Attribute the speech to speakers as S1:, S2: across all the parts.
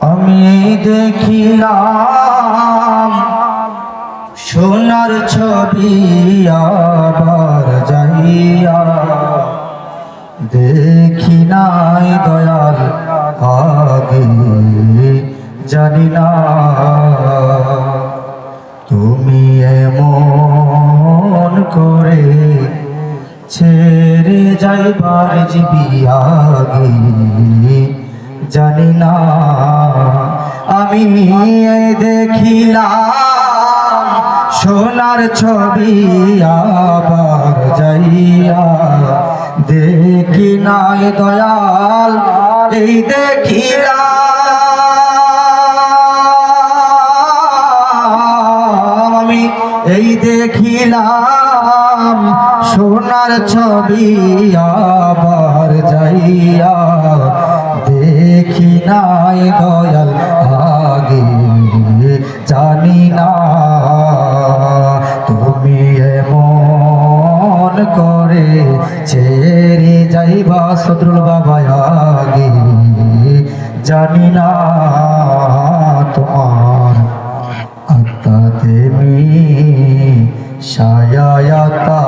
S1: আমি দেখিলাম সোনার ছবি আবার যাইয়া। দেখি নাই দয়াল আগে, জানি না তুমি এমন করে ছেড়ে যাইবার জিবি আগে। জানি না। আমি দেখিলাম সোনার ছবি আবার যাইয়া। দেখি নাই দয়াল, এই দেখিলাম। আমি এই দেখিলাম সোনার ছবি আবার যাইয়া। দেখি নাই দয়াল আগে জানি না তুমি এমন করে ছেড়ে যাইবা সদরুল বাবা আগে, জানি না তোমার আত্মা দেবী সায়াতা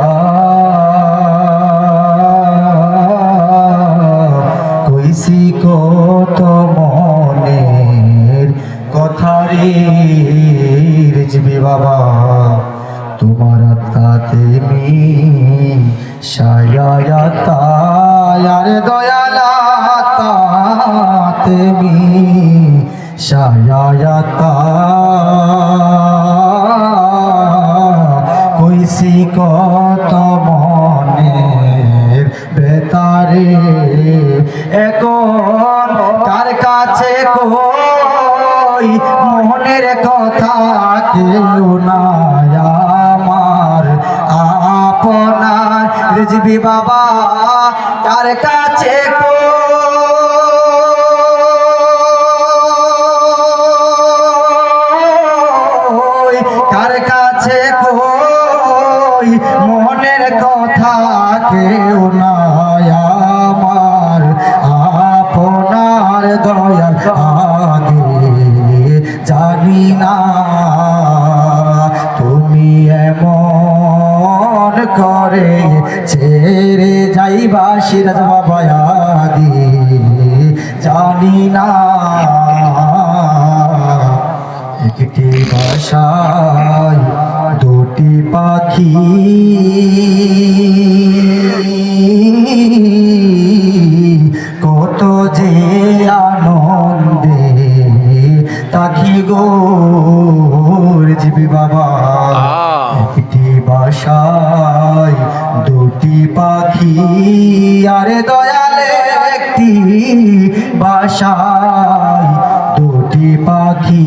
S1: তোমার আত্মা দেবী সায়াতা আরে দয়ালা তেমি সায়াতা কইসি কত মনের বেতারে, এখন কার কাছে কই মনের কথা কেউ না রিজবি বাবা কার কাছে কার কাছে কই? মনের কথা কেউ নাই আপনার দয়াল আগে। জানি না করে ছেড়ে যাইবা সিরাজ বাবা জানি না একটি ভাষায় দুটি পাখি। কত যে আনন্দে তাকি গো জিবি বাবা। একটি বাসায় দুটি পাখি আরে দয়ালে একটি বাসায় দুটি পাখি।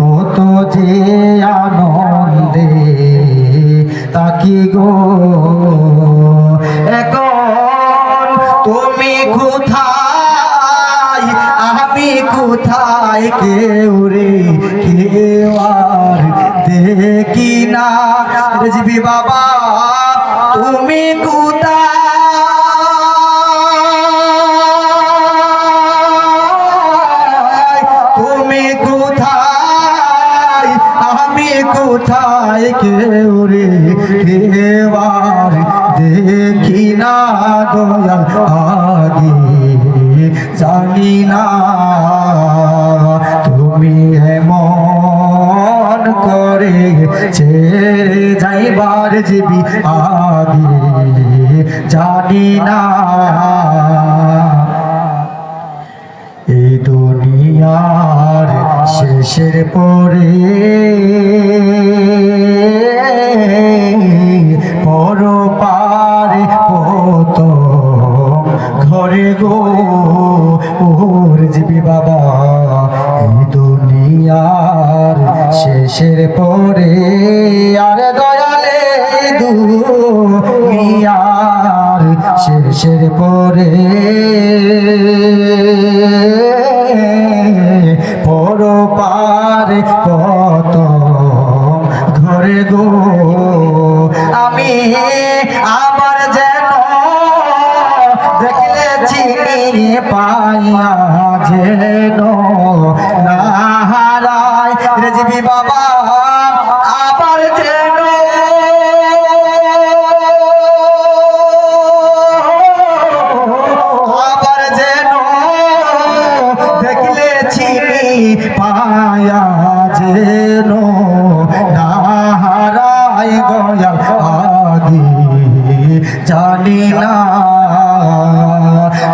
S1: কত যে আনন্দে তাকি গো। এখন তুমি কোথায়? আমি কোথায়? কেউ রে, কেউ দেখি না রেজবি বাবা, তুমি কোথায়? তুমি কোথায়? আমি কোথায়? কেউ রে আর দেখি না দয়াল আগে, জানি না, তুমি এমন করে, ছেড়ে যাইবার জীবি আগে জানি না। এই দুনিয়ার শেষের পরে পর পারে পত ঘরে গো, ওর জিবি বাবা। শেষের পরে আর দয়ালে দুনিয়ার শেষের পরে পর পারে কত ঘরে গো আমি জানি না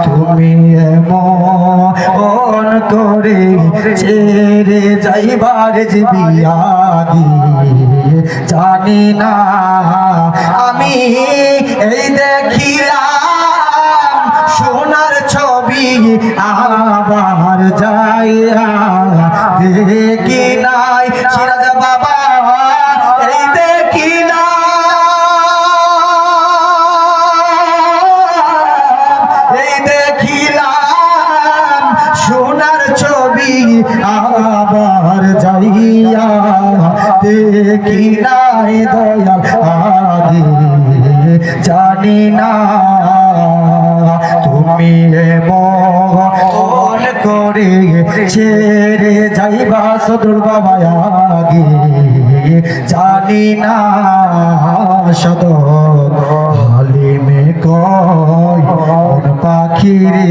S1: তুমি এমন করে ছেড়ে যাইবার জীবি জানি না আমি এই দেখিলাম সোনার ছবি আবার যাইয়া দেখি নাই সিরাজ বাবা। নাই দয়াল আগে জানি না তুমি এমন করে ছেড়ে যাইবা সদুর বাবা আগে। জানি না সদ হালিমে কয় পাখি রে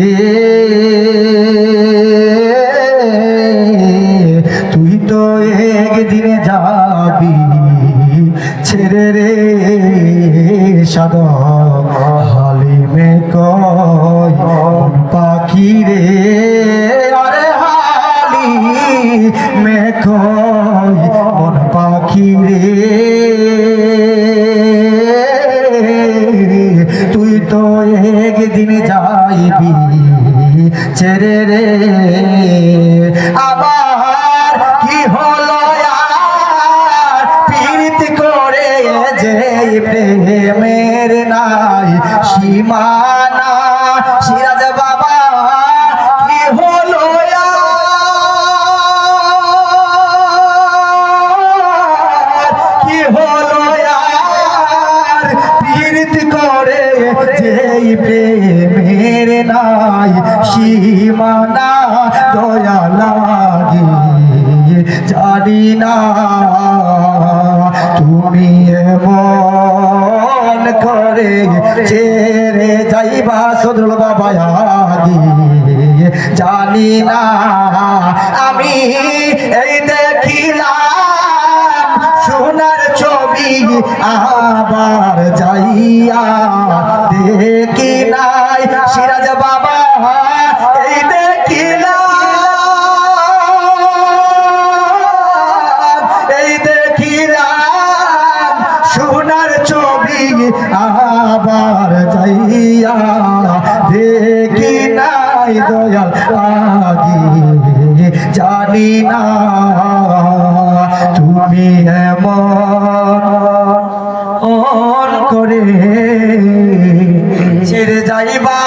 S1: সীমানা দয়া লাগি, জানি না তুমি এমন করে ছেড়ে যাইবা সদুল বাবা আগে। জানি না আমি এই দেখিলাম, সোনার ছবি আবার যাইয়া দেখি নাই। সিরাজ বাবা সোনার ছবি আবার যাইয়া দেখি নাই দয়াল আগি জানি না তুমি এমন অন করে ছেড়ে যাইবা